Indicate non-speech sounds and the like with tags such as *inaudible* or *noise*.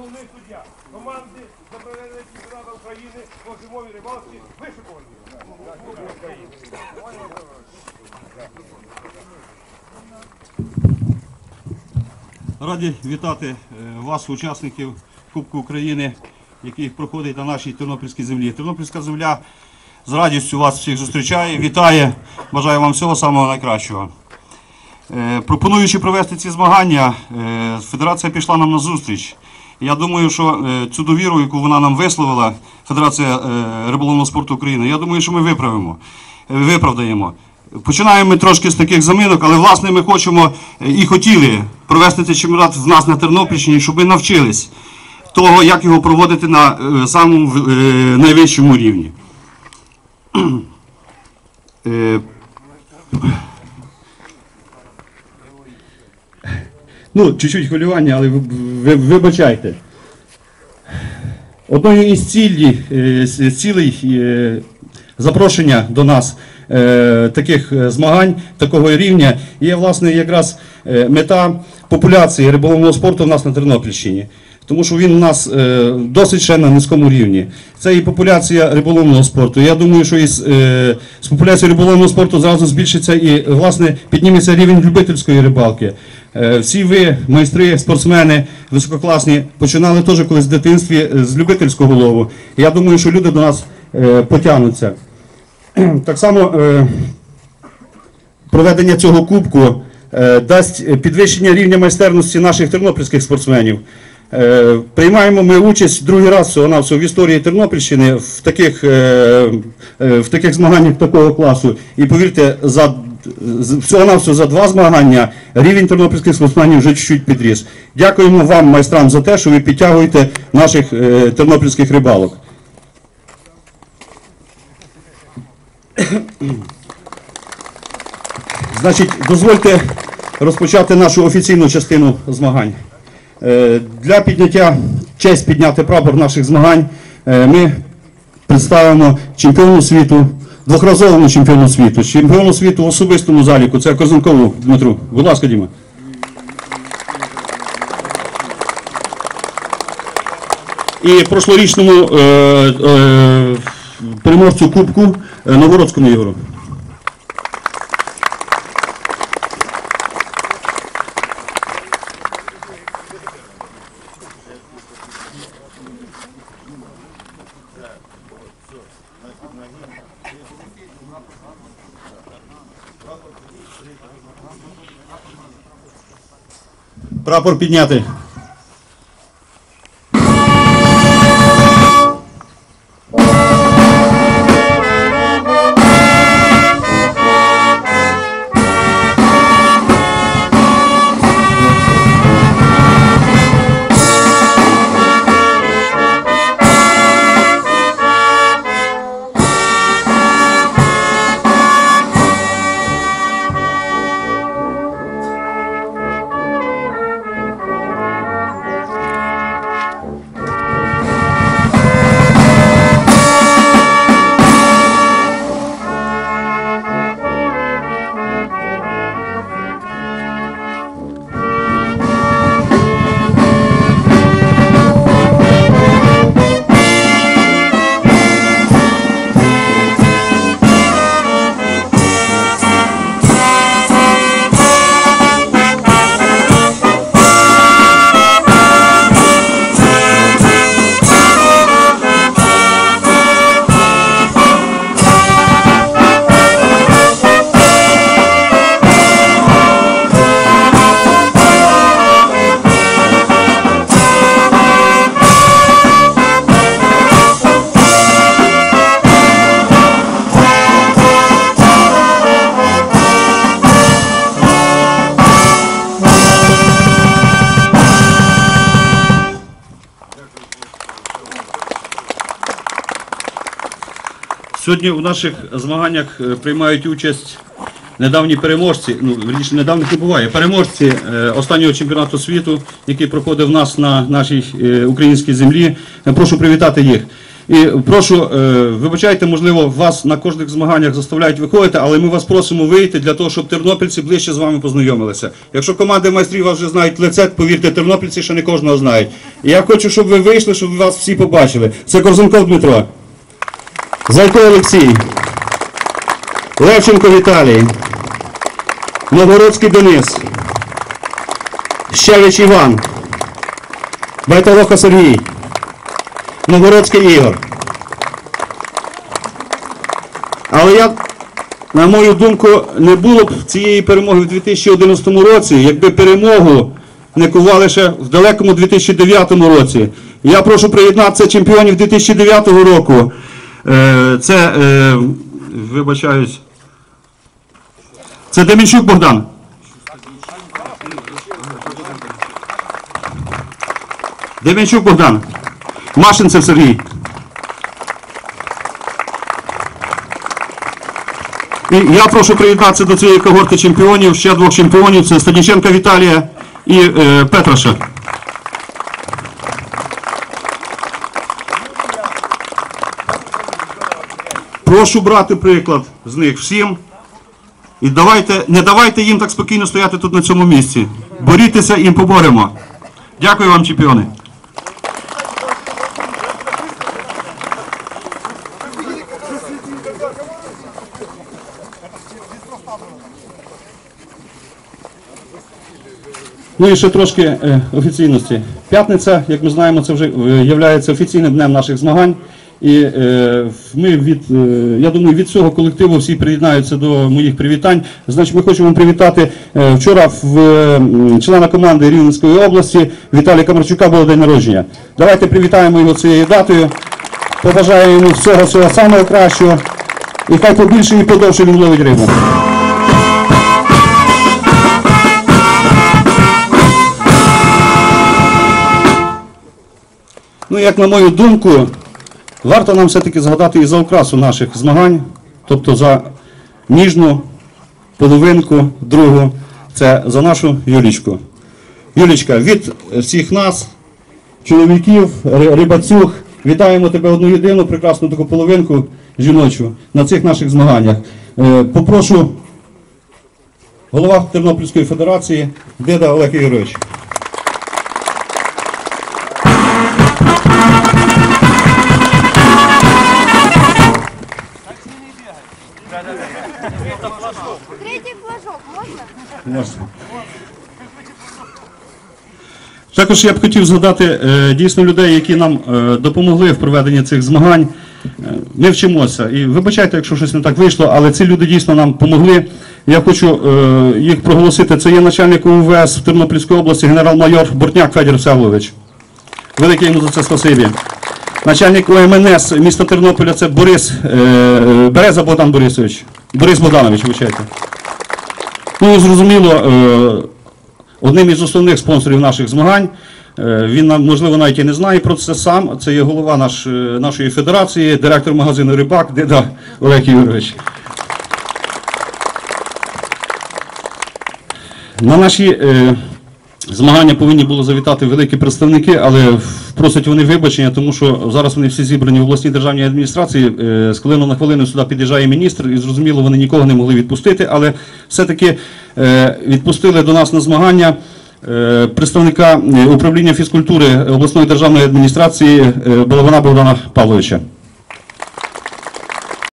головний суддя команди за чемпіонату України по зимовій рибалці вишикувані. Раді вітати е, вас, учасників Кубку України, який проходить на нашій Тернопільській землі. Тернопільська земля з радістю вас всіх зустрічає, вітає, бажаю вам всього самого найкращого. Е, Пропонуючи провести ці змагання, е, федерація пішла нам на зустріч. Я думаю, що е, цю довіру, яку вона нам висловила, Федерація е, риболовного спорту України, я думаю, що ми виправимо, е, виправдаємо. Починаємо ми трошки з таких заминок, але власне ми хочемо і хотіли провести цей чемпіонат в нас на Тернопільщині, щоб ми навчились того, як його проводити на самому найвищому рівні. *clears throat* Ну, чуть-чуть хвилювання, але ви, ви- вибачайте. Одною із цілі, е, з- цілей е, запрошення до нас е, таких е, змагань, такого рівня, є власне якраз е, мета популяції риболовного спорту в нас на Тернопільщині. Тому що він у нас е, досить ще на низькому рівні. Це і популяція риболовного спорту. Я думаю, що із, е, з популяцією риболовного спорту зразу збільшиться і власне підніметься рівень любительської рибалки. Е, всі ви, майстри, спортсмени, висококласні, починали теж колись в дитинстві е, з любительського лову. Я думаю, що люди до нас е, потягнуться. *clears throat* Так само проведення цього кубку дасть підвищення рівня майстерності наших тернопільських спортсменів. Приймаємо ми участь другий раз в історії Тернопільщини в таких, в таких змаганнях такого класу. І повірте, за всього навсього за два змагання рівень тернопільських спортсменів вже чуть-чуть підріс. Дякуємо вам, майстрам, за те, що ви підтягуєте наших е, тернопільських рибалок. Значить, дозвольте розпочати нашу офіційну частину змагань. Е, Для підняття, честь підняти прапор наших змагань, е, ми представимо чемпіону світу, двохразовому чемпіону світу, чемпіону світу в особистому заліку. Це Козанкову Дмитру. Будь ласка, Діма. І прошлорічному е, е, переможцю Кубку е, Новгородському Ігору. Прапор підняти. Сьогодні у наших змаганнях е, приймають участь недавні переможці, ну верніше недавніх не буває. Переможці е, останнього чемпіонату світу, який проходив в нас на нашій е, українській землі. Прошу привітати їх. І прошу, вибачайте, можливо, вас на кожних змаганнях заставляють виходити, але ми вас просимо вийти для того, щоб тернопільці ближче з вами познайомилися. Якщо команди майстрів вас вже знають лице, повірте, тернопільці ще не кожного знають. І я хочу, щоб ви вийшли, щоб вас всі побачили. Це Корзунков Дмитро, Зайко Олексій, Левченко Віталій, Новгородський Денис, Щевич Іван, Байталоха Сергій. Новгородський Ігор. Але я, на мою думку, не було б цієї перемоги в 2011 році, якби перемогу не кували ще в далекому 2009 році. Я прошу приєднатися чемпіонів 2009 року. Е, Це, е, вибачаюсь, це Демінчук Богдан. Демінчук Богдан. Машинцев Сергій. І я прошу приєднатися до цієї когорти чемпіонів, ще двох чемпіонів, це Стадіченка Віталія і е, Петраша. Прошу брати приклад з них всім. І давайте, не давайте їм так спокійно стояти тут на цьому місці. Борітеся і поборемо. Дякую вам, чемпіони. Ну і ще трошки е, офіційності. П'ятниця, як ми знаємо, це вже е, є офіційним днем наших змагань. І е, ми від, е, я думаю, від цього колективу всі приєднаються до моїх привітань. Значить, ми хочемо привітати е, вчора в е, члена команди Рівненської області Віталія Камарчука було день народження. Давайте привітаємо його цією датою. Побажаємо йому всього всього самого кращого. І хай побільше і подовше він ловить рибу. Ну, як на мою думку, варто нам все-таки згадати і за окрасу наших змагань, тобто за ніжну половинку другу, це за нашу Юлічку. Юлічка, від всіх нас, чоловіків, ри- рибацюг, вітаємо тебе одну єдину прекрасну таку половинку жіночу на цих наших змаганнях. Е, Попрошу голова Тернопільської федерації Деда Олег Ігорович. Можна. Також я б хотів згадати е, дійсно людей, які нам е, допомогли в проведенні цих змагань. Е, Ми вчимося. І вибачайте, якщо щось не так вийшло, але ці люди дійсно нам допомогли. Я хочу їх проголосити. Це є начальник УВС в Тернопільській області, генерал-майор Бортняк Федір Всеволович. Велике йому за це спасибі. Начальник ОМНС міста Тернополя це Борис Береза Богдан Борисович. Борис Богданович, вибачайте. Ну зрозуміло, е, одним із основних спонсорів наших змагань, е, він можливо навіть і не знає про це сам. Це є голова наш, е, нашої федерації, директор магазину Рибак, Деда Олег Юрійович. На наші змагання повинні були завітати великі представники, але просять вони вибачення, тому що зараз вони всі зібрані в обласній державній адміністрації. Е, з хвилину на хвилину сюди під'їжджає міністр, і зрозуміло, вони нікого не могли відпустити, але все-таки е, відпустили до нас на змагання. е, Представника управління фізкультури обласної державної адміністрації Балавана Богдана Павловича.